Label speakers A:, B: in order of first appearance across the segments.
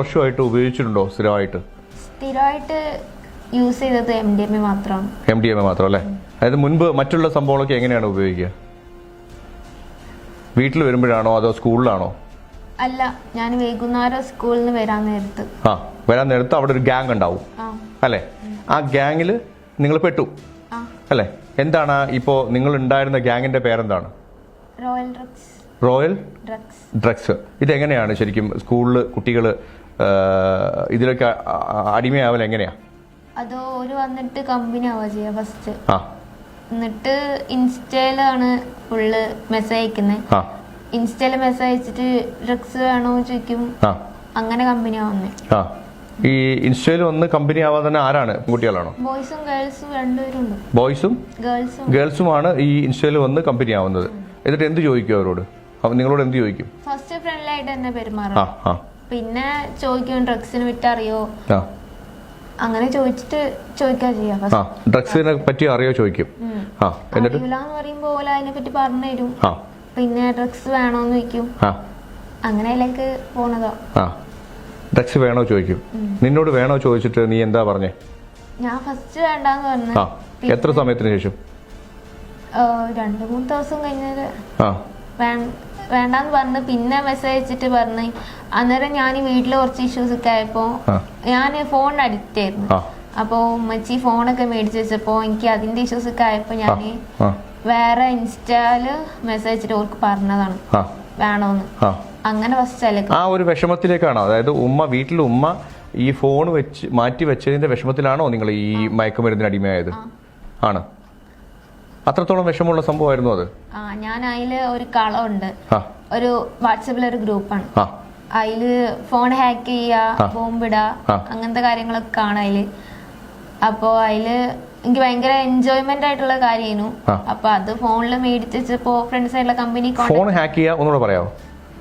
A: വർഷമായിട്ട് ഉപയോഗിച്ചിട്ടുണ്ടോ? സ്ഥിരമായിട്ട്?
B: സ്ഥിരമായിട്ട് യൂസ് ചെയ്തത് എം ഡി എം എ മാത്രം
A: എം ഡി എം എ മാത്രം അല്ലേ അതായത് മുൻപ് മറ്റുള്ള സംഭവങ്ങളൊക്കെ എങ്ങനെയാണ് ഉപയോഗിക്കുക? വീട്ടിൽ വരുമ്പോഴാണോ അതോ സ്കൂളിലാണോ?
B: അല്ല ഞാൻ വൈകുന്നേരം സ്കൂളിൽ നിന്ന് വരാൻ നേരത്ത്.
A: ആ വരാൻ നേരത്ത് അവിടെ ഒരു ഗ്യാങ് ഉണ്ടാവും. അല്ലേ? ആ ഗ്യാങ്ങിൽ നിങ്ങൾ പെട്ടു. അല്ലേ? എന്താണ് ഇപ്പോ നിങ്ങൾ ഉണ്ടായിരുന്ന ഗ്യാങ്ങിന്റെ പേരെന്താണ്?
B: Royal drugs
A: royal
B: drugs
A: drugs ഇതെങ്ങനെയാണ് ശരിക്കും സ്കൂളിൽ കുട്ടികൾ ഇതിലൊക്കെ അടിമയാവൽ എങ്ങനെയാ?
B: അതോ ഒരു വന്നിട്ട് കമ്പനി ആവാ ചെയ്യാ ഫസ്റ്റ്
A: ആ.
B: എന്നിട്ട് ഇൻസ്റ്റയിലാണ് ഫുള്ള് മെസ്സേജ് അയക്കുന്നത് ഇൻസ്റ്റയിൽ മെസ്സേജ് അയച്ചിട്ട് ഡ്രഗ്സ് വേണോ ചോദിക്കും. അങ്ങനെ കമ്പനി
A: ആവുന്നേ ഈ ഇൻസ്റ്റയിൽ വന്ന് കമ്പനി ആവാൻ തന്നെ ആരാണ്? കുട്ടികളാണോ
B: ബോയ്സും ഗേൾസും രണ്ടുപേരും
A: ബോയ്സും
B: ഗേൾസും
A: ഗേൾസുമാണ് ഈ ഇൻസ്റ്റയിൽ വന്ന് കമ്പനി ആവുന്നത് എന്നിട്ട് എന്ത് ചോദിക്കും അവരോട്? അവ നിങ്ങളോട് എന്ത് ചോദിക്കും?
B: ഫസ്റ്റ് ഫ്രണ്ട്ലായിട്ട് തന്നെ
A: ആ
B: പെരുമാറും.
A: ആ.
B: പിന്നെ ചോദിക്കും ഡ്രഗ്സിന് അറിയോ അങ്ങനെ ചോദിച്ചിട്ട് ചോദിക്കാ ചെയ്യാം.
A: ഡ്രഗ്സിനെ പറ്റി അറിയോ ചോദിക്കും. എന്നിട്ട്?
B: പറയുമ്പോ അതിനെ പറ്റി പറഞ്ഞു തരും. പിന്നെ ഡ്രഗ്സ് വേണോന്ന് ചോദിക്കും.
A: ആ.
B: അങ്ങനെ അതിലേക്ക് പോണതാ.
A: ഡ്രഗ്സ് വേണോ ചോദിക്കും. നിന്നോട് വേണോ ചോദിച്ചിട്ട് നീ എന്താ പറഞ്ഞേ?
B: ഞാൻ ഫസ്റ്റ് വേണ്ടെന്ന് പറഞ്ഞു.
A: എത്ര സമയത്തിന് ശേഷം?
B: രണ്ടു മൂന്ന് ദിവസം വേ- വേണ്ടാന്ന് പറഞ്ഞ് പിന്നെ മെസ്സേജ് അയച്ചിട്ട് പറഞ്ഞ് അന്നേരം ഞാൻ വീട്ടിൽ കുറച്ച് ഇഷ്യൂസ് ഒക്കെ ആയപ്പോ. ഞാൻ ഫോണിന് അഡിക്റ്റ് ആയിരുന്നു.
A: ആ.
B: അപ്പോ ഉമ്മച്ചി ഫോണൊക്കെ മേടിച്ച് വെച്ചപ്പോ എനിക്ക് അതിന്റെ ഇഷ്യൂസ് ഒക്കെ ആയപ്പോ ഞാൻ വേറെ ഇൻസ്റ്റാൽ മെസ്സേജ് അയച്ചിട്ട് ഓർക്ക് പറഞ്ഞതാണ്. വേണോന്ന്. അങ്ങനെ ഫസ്റ്റ്
A: ആ ഒരു വിഷമത്തിലേക്കാണോ? അതായത് ഉമ്മ വീട്ടിൽ ഉമ്മ ഈ ഫോൺ വെച്ച് മാറ്റി വെച്ചതിന്റെ വിഷമത്തിലാണോ നിങ്ങൾ ഈ മയക്കുമരുന്നിന് അടിമയായത്? ആണ്. അത്രത്തോളം വിഷമമുള്ള സംഭവമായിരുന്നു അത്?
B: ആ ഞാൻ അതിൽ ഒരു കളമുണ്ട്
A: ആ.
B: ഒരു വാട്സപ്പിലെ ഒരു ഗ്രൂപ്പാണ്.
A: ആ.
B: അതിൽ ഫോൺ ഹാക്ക് ചെയ്യാ
A: ആ.
B: ബോംബിടാ അങ്ങനത്തെ കാര്യങ്ങളൊക്കെ കാണാം അതിൽ അപ്പോ അതിൽ എനിക്ക് ഭയങ്കര എൻജോയ്മെന്റ് ആയിട്ടുള്ള കാര്യമായിരുന്നു
A: ആ.
B: അപ്പൊ അത് ഫോണിൽ മേടിച്ചപ്പോ ഫ്രണ്ട്സ് ആയിട്ടുള്ള കമ്പനി
A: ഫോൺ ഹാക്ക് ചെയ്യാ ഒന്നുകൂടെ പറയാമോ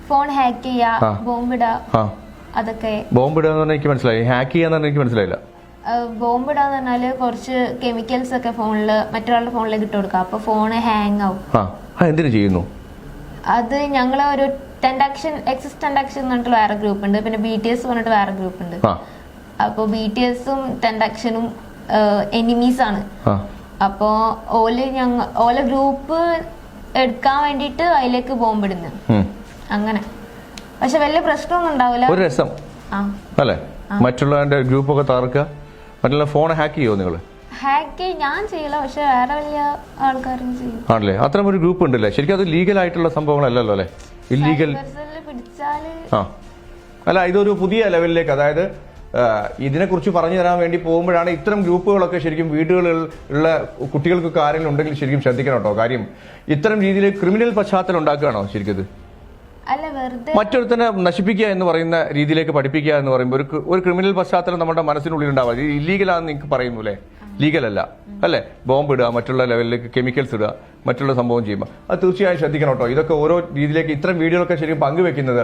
B: ഫോൺ ഹാക്ക് ചെയ്യാ. ബോംബിടാ അതൊക്കെ.
A: ബോംബ് ഇടുക എന്ന് പറഞ്ഞാൽ എനിക്ക് മനസ്സിലായി. ഹാക്ക് ചെയ്യാന്ന് പറഞ്ഞാൽ എനിക്ക് മനസ്സിലായില്ല.
B: ബോംബിടാന്ന് പറഞ്ഞാൽ കുറച്ച് കെമിക്കൽസ് ഒക്കെ ഫോണിൽ മറ്റൊരാളുടെ ഫോണിലേക്ക് ഇട്ട് കൊടുക്കാം. അപ്പൊ ഫോണ് ഹാങ് ആവും.
A: ആ ആ എന്തിനു ചെയ്യുന്നു?
B: അത് ഞങ്ങൾ ഒരു ടെൻഡാക്ഷൻ എക്സസ് ടെൻഡാക്ഷൻ എന്ന് പറഞ്ഞിട്ട് വേറെ ഗ്രൂപ്പ് ഉണ്ട്. പിന്നെ ബി ടി എസ് പറഞ്ഞിട്ട് വേറെ ഗ്രൂപ്പ് ഉണ്ട്.
A: ആ.
B: അപ്പോൾ ബി ടി എസും ടെൻഡാക്ഷനും എനിമീസ് ആണ്.
A: ആ.
B: അപ്പോ ഓൽ ഞങ്ങ ഓല ഗ്രൂപ്പ് എടുക്കാൻ വേണ്ടിയിട്ട് അതിലേക്ക് ബോംബിടുന്നു
A: ഉം.
B: അങ്ങനെ. പക്ഷെ വലിയ പ്രശ്നമൊന്നും ഉണ്ടാവില്ല.
A: ഒരു രസം.
B: ആ.
A: അല്ലേ? മറ്റുള്ളവന്റെ ഗ്രൂപ്പൊക്കെ തകർക്കുക മറ്റുള്ള ഫോൺ ഹാക്ക് ചെയ്യുമോ നിങ്ങൾ
B: ഹാക്ക് ഞാൻ ചെയ്യില്ല. പക്ഷെ വേറെ വലിയ ആൾക്കാരും ചെയ്യും.
A: ആണല്ലേ? അത്തരം ഒരു ഗ്രൂപ്പ് ഉണ്ടല്ലേ? ശരിക്കും അത് ലീഗൽ ആയിട്ടുള്ള സംഭവങ്ങളല്ലല്ലോ അല്ലേ? ഇല്ലീഗൽ ആ. അല്ല ഇതൊരു പുതിയ ലെവലിലേക്ക് അതായത് ഇതിനെക്കുറിച്ച് പറഞ്ഞു തരാൻ വേണ്ടി പോകുമ്പോഴാണ് ഇത്തരം ഗ്രൂപ്പുകളൊക്കെ ശരിക്കും വീടുകളിൽ ഉള്ള കുട്ടികൾക്കൊക്കെ ആരെങ്കിലും ഉണ്ടെങ്കിൽ ശരിക്കും ശ്രദ്ധിക്കണം കേട്ടോ. കാര്യം ഇത്തരം രീതിയിൽ ക്രിമിനൽ പശ്ചാത്തലം ഉണ്ടാക്കുകയാണോ ശരിക്കും മറ്റൊരുത്തനെ നശിപ്പിക്കുക എന്ന് പറയുന്ന രീതിയിലേക്ക് പഠിപ്പിക്കുക എന്ന് പറയുമ്പോൾ ഒരു ഒരു ക്രിമിനൽ പശ്ചാത്തലം നമ്മുടെ മനസ്സിനുള്ളിൽ ഉണ്ടാവുക ഇത് ഇല്ലീഗലാണെന്ന് നിങ്ങൾക്ക് പറയുന്നു അല്ലേ? ലീഗൽ അല്ല. അല്ലേ? ബോംബ് ഇടുക മറ്റുള്ള ലെവലിലേക്ക് കെമിക്കൽസ് ഇടുക മറ്റുള്ള സംഭവം ചെയ്യുമ്പോൾ അത് തീർച്ചയായും ശ്രദ്ധിക്കണം കേട്ടോ. ഇതൊക്കെ ഓരോ രീതിയിലേക്ക് ഇത്തരം വീഡിയോകളൊക്കെ ശരിക്കും പങ്കുവെക്കുന്നത്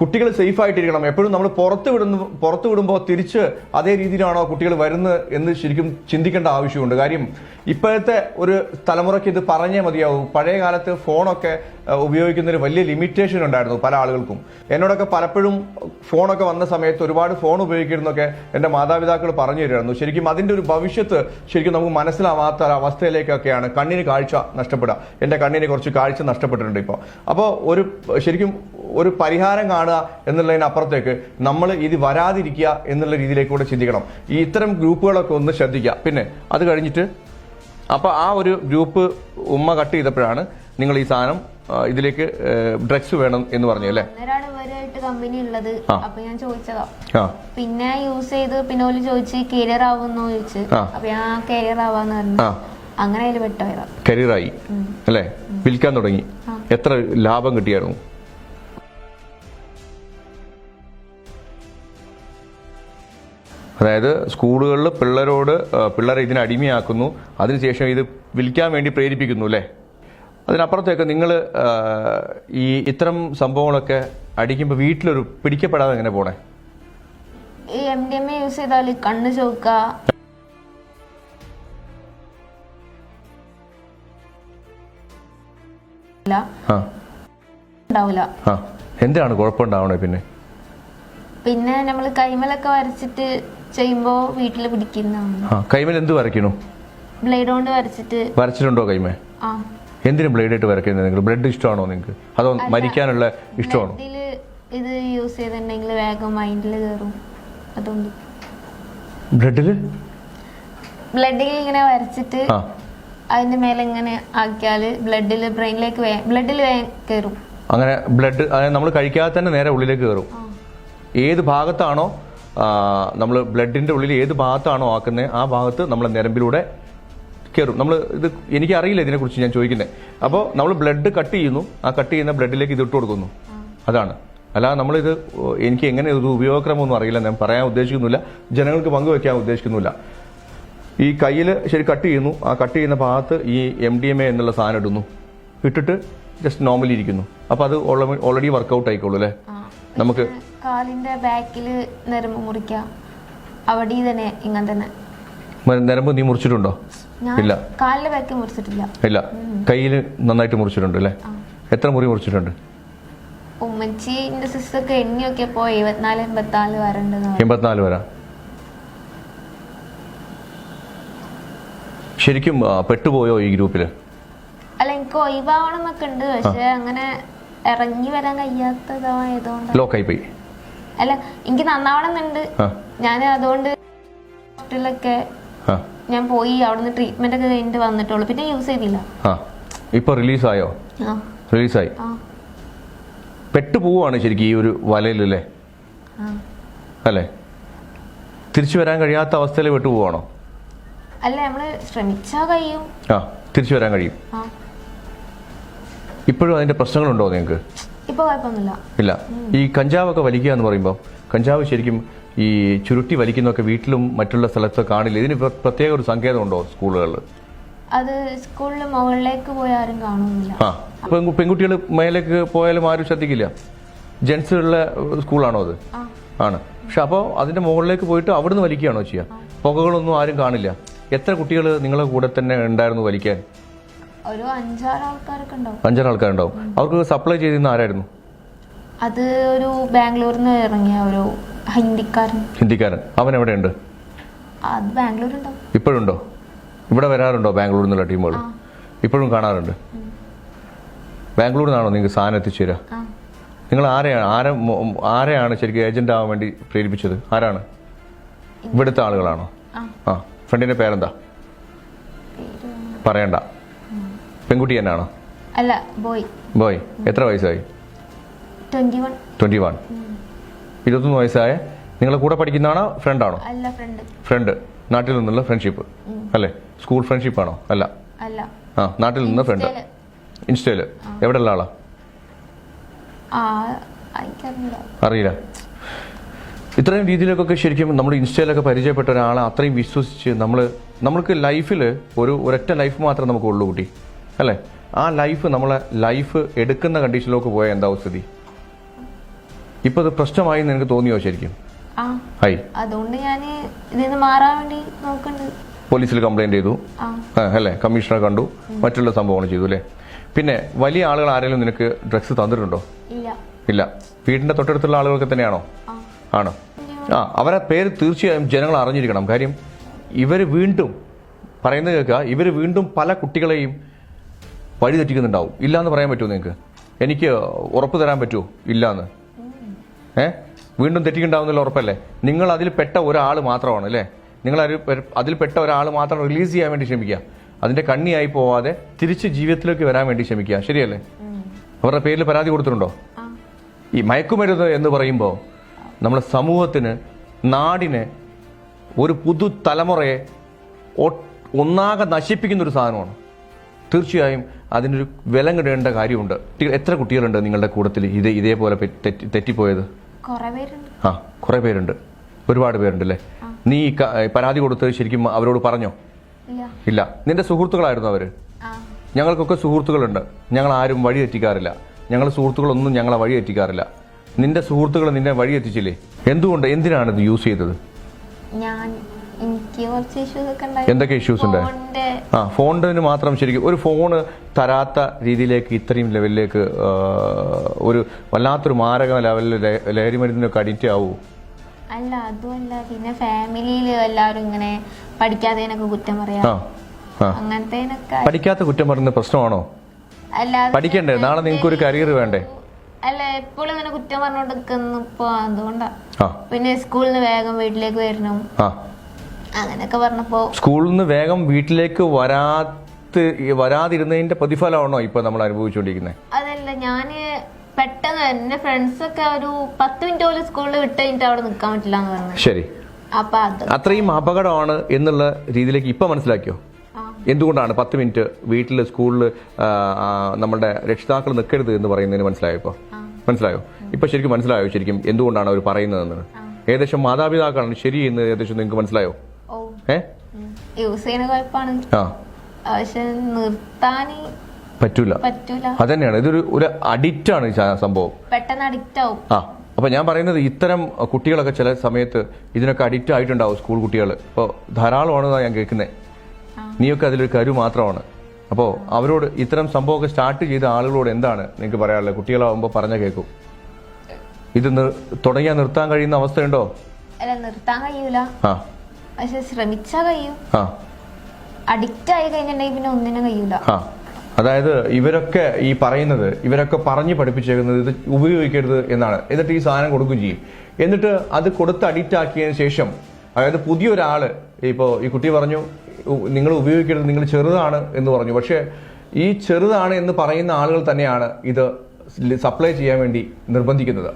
A: കുട്ടികൾ സേഫ് ആയിട്ടിരിക്കണം. എപ്പോഴും നമ്മൾ പുറത്ത് വിടുന്നു പുറത്ത് വിടുമ്പോൾ തിരിച്ച് അതേ രീതിയിലാണോ കുട്ടികൾ വരുന്നത് എന്ന് ശരിക്കും ചിന്തിക്കേണ്ട ആവശ്യമുണ്ട്. കാര്യം ഇപ്പോഴത്തെ ഒരു തലമുറയ്ക്ക് ഇത് പറഞ്ഞേ മതിയാവും. പഴയ കാലത്ത് ഫോണൊക്കെ ഉപയോഗിക്കുന്നതിന് വലിയ ലിമിറ്റേഷൻ ഉണ്ടായിരുന്നു പല ആളുകൾക്കും. എന്നോടൊക്കെ പലപ്പോഴും ഫോണൊക്കെ വന്ന സമയത്ത് ഒരുപാട് ഫോൺ ഉപയോഗിക്കുന്നൊക്കെ എന്റെ മാതാപിതാക്കൾ പറഞ്ഞു തരുമായിരുന്നു. ശരിക്കും അതിന്റെ ഒരു ഭവിഷ്യത്ത് ശരിക്കും നമുക്ക് മനസ്സിലാവാത്ത അവസ്ഥയിലേക്കൊക്കെയാണ് കണ്ണിന് കാഴ്ച നഷ്ടപ്പെടുക. എന്റെ കണ്ണിന് കുറച്ച് കാഴ്ച നഷ്ടപ്പെട്ടിട്ടുണ്ട് ഇപ്പോൾ. അപ്പോൾ ഒരു ശരിക്കും ഒരു പരിഹാരം കാണുക എന്നുള്ളതിനപ്പുറത്തേക്ക് നമ്മൾ ഇത് വരാതിരിക്കുക എന്നുള്ള രീതിയിലേക്ക് കൂടെ ചിന്തിക്കണം. ഈ ഇത്തരം ഗ്രൂപ്പുകളൊക്കെ ഒന്ന് ശ്രദ്ധിക്കുക. പിന്നെ അത് കഴിഞ്ഞിട്ട് അപ്പോൾ ആ ഒരു ഗ്രൂപ്പ് ഉമ്മ കട്ട് ചെയ്തപ്പോഴാണ് നിങ്ങൾ ഈ സാധനം ഇതിലേക്ക് ഡ്രഗ്സ് വേണം എന്ന് പറഞ്ഞു അല്ലേ?
B: കമ്പനി ഉള്ളത്. അപ്പൊ ഞാൻ ചോദിച്ചതാ. പിന്നെ യൂസ് ചെയ്ത് പിന്നെ ഓൽ ചോദിച്ച് കരിയർ ആവുന്നോ? ചോദിച്ച്. അപ്പൊ ഞാൻ കരിയർ ആവാന്ന് പറഞ്ഞു. അങ്ങനെ അതിൽ പെട്ടുപോയതാ.
A: കരിയറായി അല്ലേ? വിൽക്കാൻ തുടങ്ങി. എത്ര ലാഭം കിട്ടിയായിരുന്നു? അതായത് സ്കൂളുകളിൽ പിള്ളേരോട് പിള്ളേരെ ഇതിന് അടിമയാക്കുന്നു. അതിനുശേഷം ഇത് വിൽക്കാൻ വേണ്ടി പ്രേരിപ്പിക്കുന്നു അല്ലേ? അതിനപ്പുറത്തേക്ക് നിങ്ങൾ ഈ ഇത്തരം സംഭവങ്ങളൊക്കെ അടിക്കുമ്പോൾ വീട്ടിലൊരു പിടിക്കപ്പെടാതെ എങ്ങനെ പോണേ?
B: ഈ M D M A use ചെയ്താൽ കണ്ണ് ചോക്ക
A: എന്താണ് കുഴപ്പമുണ്ടാവണേ പിന്നെ?
B: പിന്നെ നമ്മൾ കൈമലൊക്കെ വരച്ചിട്ട് ചെയ്യുമ്പോ വീട്ടിൽ പിടിക്കുന്നതാണ്.
A: ആ കൈമേൽ എന്ത് വരയ്ക്കണു?
B: ബ്ലേഡ് കൊണ്ട് വരച്ചിട്ട്.
A: വരച്ചിട്ടുണ്ടോ കൈമേ?
B: ആ.
A: എന്തിനും ബ്ലേഡ് ആയിട്ട് വരയ്ക്കുന്നത് നിങ്ങൾ? ബ്ലഡ് ഇഷ്ടമാണോ നിങ്ങൾക്ക്? അതോ മരിക്കാനുള്ള ഇഷ്ടമാണോ?
B: ഇതിൽ ഇത് യൂസ് ചെയ്തിട്ടുണ്ടെങ്കിൽ വേഗം മൈൻഡിൽ കയറും അതുകൊണ്ട്.
A: ബ്ലഡിൽ
B: ബ്ലഡിൽ ഇങ്ങനെ വരച്ചിട്ട്
A: ആ.
B: അതിന്റെ മേലെ ഇങ്ങനെ ആക്കിയാൽ ബ്ലഡിൽ ബ്രെയിനിലേക്ക് ബ്ലഡിൽ കയറും
A: അങ്ങനെ ബ്ലഡ് അതായത് നമ്മൾ കഴിക്കാതെ തന്നെ നേരെ ഉള്ളിലേക്ക് കയറും ഏത് ഭാഗത്താണോ നമ്മൾ ബ്ലഡിന്റെ ഉള്ളിൽ ഏത് ഭാഗത്താണോ ആക്കുന്നത് ആ ഭാഗത്ത് നമ്മൾ ഞരമ്പിലൂടെ കയറും നമ്മൾ ഇത് എനിക്കറിയില്ല ഇതിനെക്കുറിച്ച് ഞാൻ ചോദിക്കുന്നത് അപ്പോൾ നമ്മൾ ബ്ലഡ് കട്ട് ചെയ്യുന്നു. ആ കട്ട് ചെയ്യുന്ന ബ്ലഡിലേക്ക് ഇത് ഇട്ട് കൊടുക്കുന്നു. അതാണ്. അല്ലാതെ നമ്മളിത് എനിക്ക് എങ്ങനെ ഇത് ഉപയോഗക്രമമൊന്നും അറിയില്ല. ഞാൻ പറയാൻ ഉദ്ദേശിക്കുന്നില്ല. ജനങ്ങൾക്ക് പങ്കുവെക്കാൻ ഉദ്ദേശിക്കുന്നില്ല. ഈ കയ്യിൽ ശരി കട്ട് ചെയ്യുന്നു. ആ കട്ട് ചെയ്യുന്ന ഭാഗത്ത് ഈ എം ഡി എം എ എന്നുള്ള സാധനം ഇടുന്നു. ഇട്ടിട്ട് ജസ്റ്റ് നോർമലി ഇരിക്കുന്നു. അപ്പോൾ അത് ഓൾറെഡി വർക്കൗട്ട് ആയിക്കോളൂ അല്ലേ? നമുക്ക്
B: കാലിന്റെ ബാക്കിൽ നരമ്പ് മുറിക്കാം. അവിടെ തന്നെ ഇങ്ങനെ തന്നെ.
A: നരമ്പ് നീ മുറിച്ചിട്ടുണ്ടോ? ഇല്ല.
B: കാലിന്റെ ബാക്കിൽ മുറിച്ചിട്ടില്ല.
A: ഇല്ല. കയ്യിൽ നന്നായിട്ട് മുറിച്ചിട്ടുണ്ട് അല്ലേ? എത്ര മുറി മുറിച്ചിട്ടുണ്ട്?
B: ഉമ്മച്ചിന്റെ സിസ്റ്റർക്ക് എണ്ണി നോക്കിയപ്പോ എഴുപത്തിനാല് എൺപത്തിനാല് വരണ്ടെന്ന്.
A: എൺപത്തിനാല് വരാ. ശരിക്കും പെട്ടുപോയോ ഈ ഗ്രൂപ്പിൽ?
B: അല്ല എനിക്ക് ഒഴിവാവണം എന്നൊക്കെ ഉണ്ട്. പക്ഷെ അങ്ങനെ ഇറങ്ങി വരാൻ കഴിയാത്തതായതുകൊണ്ട്.
A: ലോക്കായി പോയി
B: അല്ല എനിക്ക്
A: നന്നാവണമെന്നുണ്ട്.
B: ഞാൻ അതുകൊണ്ട്
A: ഹോസ്പിറ്റലൊക്കെ
B: ഞാൻ പോയി അവിടുന്ന് ട്രീറ്റ്മെന്റ് ഒക്കെ കഴിഞ്ഞിട്ട് വന്നിട്ടുള്ളൂ. പിന്നെ യൂസ് ചെയ്തില്ല.
A: ഇപ്പൊ റിലീസ് റിലീസായോ റിലീസായി
B: പെട്ടു
A: പോവാണ് ശരിക്കും ഈ ഒരു വലയിലല്ലേ അല്ലേ? തിരിച്ചു വരാൻ കഴിയാത്ത അവസ്ഥയിൽ പെട്ടുപോവാണോ
B: അല്ല നമ്മൾ ശ്രമിച്ചാ കഴിയും.
A: ആ തിരിച്ചു വരാൻ കഴിയും.
B: ആ.
A: ഇപ്പോഴും അതിന്റെ പ്രശ്നങ്ങളുണ്ടോ നിങ്ങൾക്ക്?
B: ഇപ്പൊ കുഴപ്പമൊന്നുമില്ല.
A: ഇല്ല. ഈ കഞ്ചാവൊക്കെ വലിക്കുക എന്ന് പറയുമ്പോൾ കഞ്ചാവ് ശരിക്കും ഈ ചുരുട്ടി വലിക്കുന്നൊക്കെ വീട്ടിലും മറ്റുള്ള സ്ഥലത്ത് കാണില്ല. ഇതിന് പ്ര- പ്രത്യേക ഒരു സങ്കേതം ഉണ്ടോ സ്കൂളുകളിൽ?
B: അത് സ്കൂളിൽ മുകളിലേക്ക് പോയാരും കാണുന്നില്ല.
A: ആ. പെൺകുട്ടികൾ മേലേക്ക് പോയാലും ആരും ശ്രദ്ധിക്കില്ല. ജെൻസുള്ള സ്കൂളാണോ അത്? ആണ്. പക്ഷെ അപ്പോൾ അതിന്റെ മുകളിലേക്ക് പോയിട്ട് അവിടുന്ന് വലിക്കുകയാണോ ചെയ്യുക പുകകളൊന്നും ആരും കാണില്ല. എത്ര കുട്ടികൾ നിങ്ങളെ കൂടെ തന്നെ ഉണ്ടായിരുന്നു വലിക്കാൻ?
B: ഒരു അഞ്ചാറ് ആൾക്കാരൊക്കെ ഉണ്ടാവും.
A: അഞ്ചാറ് ആൾക്കാരുണ്ടാവും. അവർക്ക് സപ്ലൈ ചെയ്തിരുന്ന ആരായിരുന്നു?
B: അത് ഒരു ബാംഗ്ലൂരിൽ നിന്ന് ഇറങ്ങിയ ഒരു ഹിന്ദിക്കാരൻ.
A: ഹിന്ദിക്കാരൻ. അവൻ എവിടെയുണ്ട്?
B: അത് ബാംഗ്ലൂർ ഉണ്ടാവും
A: ഇപ്പോഴുണ്ടോ? ഇവിടെ വരാറുണ്ടോ ബാംഗ്ലൂരിൽ നിന്നുള്ള ടീമുകൾ ഇപ്പോഴും കാണാറുണ്ട്. ബാംഗ്ലൂരിൽ നിന്നാണോ നിങ്ങൾക്ക് സാധനം എത്തിച്ചേരുക
B: ആ.
A: നിങ്ങൾ ആരെയാണ് ആരെ ആരെയാണ് ശരിക്കും ഏജന്റ് ആവാൻ വേണ്ടി പ്രേരിപ്പിച്ചത്? ആരാണ്? ഇവിടുത്തെ ആളുകളാണോ?
B: ആ.
A: ഫ്രണ്ടിന്റെ പേരെന്താ?
B: പേര്
A: പറയണ്ട. പെൺകുട്ടി തന്നെയാണോ?
B: അല്ല ബോയ്.
A: ബോയ്. എത്ര വയസ്സായി?
B: Twenty one.
A: Twenty one. ഇരുപത്തൊന്ന് വയസ്സായ നിങ്ങളെ കൂടെ പഠിക്കുന്നതാണോ ഫ്രണ്ടാണോ?
B: അല്ല ഫ്രണ്ട്.
A: ഫ്രണ്ട്. നാട്ടിൽ നിന്നുള്ള ഫ്രണ്ട്ഷിപ്പ്. അല്ലേ? സ്കൂൾ ഫ്രണ്ട്ഷിപ്പ് ആണോ അല്ല.
B: അല്ല.
A: ആ നാട്ടിൽ നിന്ന് ഫ്രണ്ട്.
B: ഇൻസ്റ്റയിൽ.
A: എവിടെ ഉള്ള ആളാ? അറിയില്ല. ഇത്രയും രീതിയിലൊക്കെ ശരിക്കും നമ്മൾ ഇൻസ്റ്റയിലൊക്കെ പരിചയപ്പെട്ട ഒരാളെ അത്രയും വിശ്വസിച്ച് നമ്മൾ നമ്മൾക്ക് ലൈഫിൽ ഒരു ഒരൊറ്റ ലൈഫ് മാത്രമേ നമുക്ക് ഉള്ളൂ കുട്ടി. അല്ലേ? ആ ലൈഫ് നമ്മളെ ലൈഫ് എടുക്കുന്ന കണ്ടീഷനിലേക്ക് പോയ എന്താ സ്ഥിതി? ഇപ്പൊ അത് പ്രശ്നമായി നിനക്ക് തോന്നിയോ ശരിക്കും? ഹൈ
B: അതുകൊണ്ട് ഞാൻ ഇതിൽ നിന്ന് മാറാൻ വേണ്ടി നോക്കുന്നുണ്ട്.
A: പോലീസിൽ കംപ്ലൈന്റ് ചെയ്തു. കമ്മീഷണർ അല്ലേ? കമ്മീഷണറെ കണ്ടു. മറ്റുള്ള സംഭവങ്ങൾ ചെയ്തു അല്ലേ? പിന്നെ വലിയ ആളുകൾ ആരെങ്കിലും നിനക്ക് ഡ്രഗ്സ് തന്നിട്ടുണ്ടോ?
B: ഇല്ല.
A: വീടിന്റെ തൊട്ടടുത്തുള്ള ആളുകൾക്ക് തന്നെയാണോ?
B: ആണോ?
A: ആണ് ആ അവരെ പേര് തീർച്ചയായും ജനങ്ങൾ അറിഞ്ഞിരിക്കണം. കാര്യം ഇവർ വീണ്ടും പറയുന്നത് കേൾക്കുക. ഇവർ വീണ്ടും പല കുട്ടികളെയും വഴി തെറ്റിക്കുന്നുണ്ടാവും. ഇല്ല എന്ന് പറയാൻ പറ്റുമോ നിങ്ങൾക്ക് എനിക്ക് ഉറപ്പ് തരാൻ പറ്റുമോ? ഇല്ലാന്ന്. ഏ? വീണ്ടും തെറ്റിക്കുണ്ടാവുന്നില്ല ഉറപ്പല്ലേ? നിങ്ങൾ അതിൽ പെട്ട ഒരാൾ മാത്രമാണ് അല്ലേ? നിങ്ങൾ അതിൽ പെട്ട ഒരാൾ മാത്രം റിലീസ് ചെയ്യാൻ വേണ്ടി ശ്രമിക്കുക. അതിന്റെ കണ്ണിയായി പോവാതെ തിരിച്ച് ജീവിതത്തിലേക്ക് വരാൻ വേണ്ടി ശ്രമിക്കുക. ശരിയല്ലേ. അവരുടെ പേരിൽ പരാതി കൊടുത്തിട്ടുണ്ടോ? ഈ മയക്കുമരുന്ന് എന്ന് പറയുമ്പോൾ നമ്മുടെ സമൂഹത്തിന് നാടിന് ഒരു പുതു തലമുറയെ ഒന്നാകെ നശിപ്പിക്കുന്ന ഒരു സാധനമാണ്. തീർച്ചയായും അതിനൊരു വില കിടേണ്ട കാര്യമുണ്ട്. എത്ര കുട്ടികളുണ്ട് നിങ്ങളുടെ കൂട്ടത്തിൽ? ഇത് ഇതേപോലെ തെറ്റിപ്പോയത്? ആ കുറേ പേരുണ്ട്. ഒരുപാട് പേരുണ്ട് അല്ലേ നീ പരാതി കൊടുത്ത് ശരിക്കും അവരോട് പറഞ്ഞോ?
B: ഇല്ല.
A: നിന്റെ സുഹൃത്തുക്കളായിരുന്നു
B: അവർ?
A: ഞങ്ങൾക്കൊക്കെ സുഹൃത്തുക്കളുണ്ട്. ഞങ്ങൾ ആരും വഴി തെറ്റിക്കാറില്ല. ഞങ്ങൾ സുഹൃത്തുക്കളൊന്നും ഞങ്ങളെ വഴി തെറ്റിക്കാറില്ല. നിന്റെ സുഹൃത്തുക്കൾ നിന്നെ വഴി എത്തിച്ചില്ലേ എന്തുകൊണ്ട്? എന്തിനാണ് ഇത് യൂസ് ചെയ്തത്?
B: ഞാൻ എനിക്ക് കുറച്ച് ഇഷ്യൂസ് ഒക്കെ ഉണ്ടായി.
A: എന്തൊക്കെ ഇഷ്യൂസ് ഉണ്ട്?
B: ഫോണിന്റെ
A: ആ ഫോണിന് മാത്രം ശരിക്കും ഒരു ഫോണ് തരാത്ത രീതിയിലേക്ക് ഇത്രയും ലെവലിലേക്ക് ആ, ഒരു വല്ലാത്തൊരു മാരക ലെവലിൽ ലഹരി മരുന്നിനൊക്കെ അഡിക്റ്റ് ആവൂ?
B: അല്ല അതുമല്ല. പിന്നെ ഫാമിലിയിൽ എല്ലാവരും ഇങ്ങനെ പഠിക്കാത്തതിനൊക്കെ കുറ്റം പറയാം.
A: ആ ആ.
B: അങ്ങനത്തേനൊക്കെ
A: പഠിക്കാത്ത കുറ്റം പറയുന്ന പ്രശ്നമാണോ?
B: അല്ല
A: പഠിക്കണ്ടേ? നാളെ നിങ്ങൾക്ക് ഒരു കരിയർ വേണ്ടേ?
B: അല്ല എപ്പോഴും ഇങ്ങനെ കുറ്റം പറഞ്ഞോണ്ട് നിൽക്കുന്നു ഇപ്പൊ. അതുകൊണ്ടാ.
A: ആ.
B: പിന്നെ സ്കൂളിൽ നിന്ന് വേഗം വീട്ടിലേക്ക് വരണം.
A: ആ.
B: അങ്ങനെയൊക്കെ പറഞ്ഞപ്പോ
A: സ്കൂളിൽ നിന്ന് വേഗം വീട്ടിലേക്ക് വരാത്ത വരാതിരുന്നതിന്റെ പ്രതിഫലമാണോ ഇപ്പൊ നമ്മൾ അനുഭവിച്ചുകൊണ്ടിരിക്കുന്നത്
B: അതല്ല ഞാൻ പെട്ടെന്ന് എന്റെ ഫ്രണ്ട്സ് ഒക്കെ ഒരു പത്ത് മിനിറ്റ് പോലും സ്കൂളിൽ വിട്ട് കഴിഞ്ഞിട്ട് അവിടെ നിൽക്കാൻ പറ്റില്ല എന്ന് പറഞ്ഞു.
A: ശരി.
B: അപ്പൊ അത്.
A: അത്രയും അപകടമാണ് എന്നുള്ള രീതിയിലേക്ക് ഇപ്പൊ മനസ്സിലാക്കിയോ? എന്തുകൊണ്ടാണ് പത്ത് മിനിറ്റ് വീട്ടിൽ സ്കൂളിൽ നമ്മുടെ രക്ഷിതാക്കൾ നിൽക്കരുത് എന്ന് പറയുന്നതിന് മനസ്സിലായോ മനസ്സിലായോ? ഇപ്പൊ ശരിക്കും മനസ്സിലായോ? ശരിക്കും എന്തുകൊണ്ടാണ് അവർ പറയുന്നതെന്ന്? ഏകദേശം മാതാപിതാക്കളാണ് ശരി എന്ന് ഏകദേശം നിങ്ങൾക്ക് മനസ്സിലായോ?
B: യൂസ് ചെയ്യുന്ന കുഴപ്പമാണ്.
A: ആ.
B: പക്ഷെ നിർത്താന്
A: പറ്റൂല.
B: പറ്റൂല.
A: തന്നെയാണ് ഇതൊരു ഒരു അഡിക്റ്റ് ആണ് ഈ സംഭവം.
B: പെട്ടെന്ന് അഡിക്റ്റ് ആവും.
A: ആ. അപ്പൊ ഞാൻ പറയുന്നത് ഇത്തരം കുട്ടികളൊക്കെ ചില സമയത്ത് ഇതിനൊക്കെ അഡിക്റ്റ് ആയിട്ടുണ്ടാവും സ്കൂൾ കുട്ടികൾ ഇപ്പോൾ ധാരാളമാണെന്നാണ് ഞാൻ കേൾക്കുന്നത്. നീയൊക്കെ അതിലൊരു കരു മാത്രമാണ്. അപ്പോൾ അവരോട് ഇത്തരം സംഭവമൊക്കെ സ്റ്റാർട്ട് ചെയ്ത ആളുകളോട് എന്താണ് നിങ്ങൾക്ക് പറയാനുള്ളത്? കുട്ടികളാവുമ്പോൾ പറഞ്ഞ കേൾക്കും. ഇത് തുടങ്ങിയാൽ നിർത്താൻ കഴിയുന്ന അവസ്ഥയുണ്ടോ?
B: നിർത്താൻ കഴിയൂല.
A: ആ.
B: പക്ഷെ ശ്രമിച്ചാ കഴിയും.
A: ആ.
B: അഡിക്റ്റ് ആയി കഴിഞ്ഞിട്ടുണ്ടെങ്കിൽ പിന്നെ ഒന്നിനും കഴിയൂല.
A: ആ. അതായത് ഇവരൊക്കെ ഈ പറയുന്നത് ഇവരൊക്കെ പറഞ്ഞ് പഠിപ്പിച്ചേക്കുന്നത് ഇത് ഉപയോഗിക്കരുത് എന്നാണ്. എന്നിട്ട് ഈ സാധനം കൊടുക്കുകയും ചെയ്യും. എന്നിട്ട് അത് കൊടുത്ത് അഡിക്റ്റ് ആക്കിയതിന് ശേഷം അതായത് പുതിയൊരാൾ ഇപ്പോൾ ഈ കുട്ടി പറഞ്ഞു നിങ്ങൾ ഉപയോഗിക്കരുത് നിങ്ങൾ ചെറുതാണ് എന്ന് പറഞ്ഞു. പക്ഷേ ഈ ചെറുതാണ് എന്ന് പറയുന്ന ആളുകൾ തന്നെയാണ് ഇത് സപ്ലൈ ചെയ്യാൻ വേണ്ടി നിർബന്ധിക്കുന്നത്.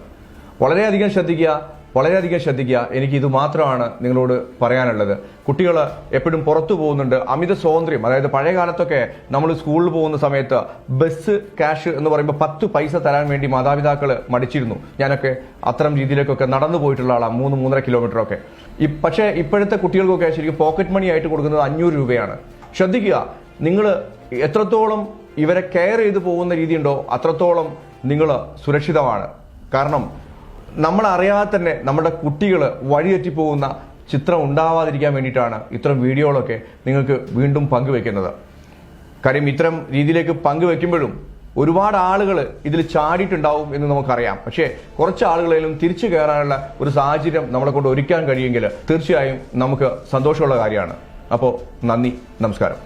A: വളരെയധികം ശ്രദ്ധിക്കുക വളരെയധികം ശ്രദ്ധിക്കുക. എനിക്ക് ഇത് മാത്രമാണ് നിങ്ങളോട് പറയാനുള്ളത്. കുട്ടികൾ എപ്പോഴും പുറത്തു പോകുന്നുണ്ട്. അമിത സ്വാതന്ത്ര്യം അതായത് പഴയ കാലത്തൊക്കെ നമ്മൾ സ്കൂളിൽ പോകുന്ന സമയത്ത് ബസ് ക്യാഷ് എന്ന് പറയുമ്പോൾ പത്ത് പൈസ തരാൻ വേണ്ടി മാതാപിതാക്കൾ മടിച്ചിരുന്നു. ഞാനൊക്കെ അത്തരം രീതിയിലേക്കൊക്കെ നടന്നു പോയിട്ടുള്ള ആളാണ് മൂന്ന് മൂന്നര കിലോമീറ്റർ ഒക്കെ. ഈ പക്ഷേ ഇപ്പോഴത്തെ കുട്ടികൾക്കൊക്കെ ശരിക്കും പോക്കറ്റ് മണി ആയിട്ട് കൊടുക്കുന്നത് അഞ്ഞൂറ് രൂപയാണ്. ശ്രദ്ധിക്കുക നിങ്ങൾ എത്രത്തോളം ഇവരെ കെയർ ചെയ്ത് പോകുന്ന രീതിയുണ്ടോ അത്രത്തോളം നിങ്ങൾ സുരക്ഷിതമാണ്. കാരണം നമ്മൾ അറിയാതെ തന്നെ നമ്മുടെ കുട്ടികൾ വഴിതെറ്റി പോകുന്ന ചിത്രം ഉണ്ടാവാതിരിക്കാൻ വേണ്ടിയിട്ടാണ് ഇത്തരം വീഡിയോകളൊക്കെ നിങ്ങൾക്ക് വീണ്ടും പങ്കുവെക്കുന്നത്. കാര്യം ഇത്തരം രീതിയിലേക്ക് പങ്കുവെക്കുമ്പോഴും ഒരുപാട് ആളുകൾ ഇതിൽ ചാടിയിട്ടുണ്ടാവും എന്ന് നമുക്കറിയാം. പക്ഷേ കുറച്ച് ആളുകളെങ്കിലും തിരിച്ചു കയറാനുള്ള ഒരു സാഹചര്യം നമ്മളെ കൊണ്ട് ഒരുക്കാൻ കഴിയുമെങ്കിൽ തീർച്ചയായും നമുക്ക് സന്തോഷമുള്ള കാര്യമാണ്. അപ്പോൾ നന്ദി നമസ്കാരം.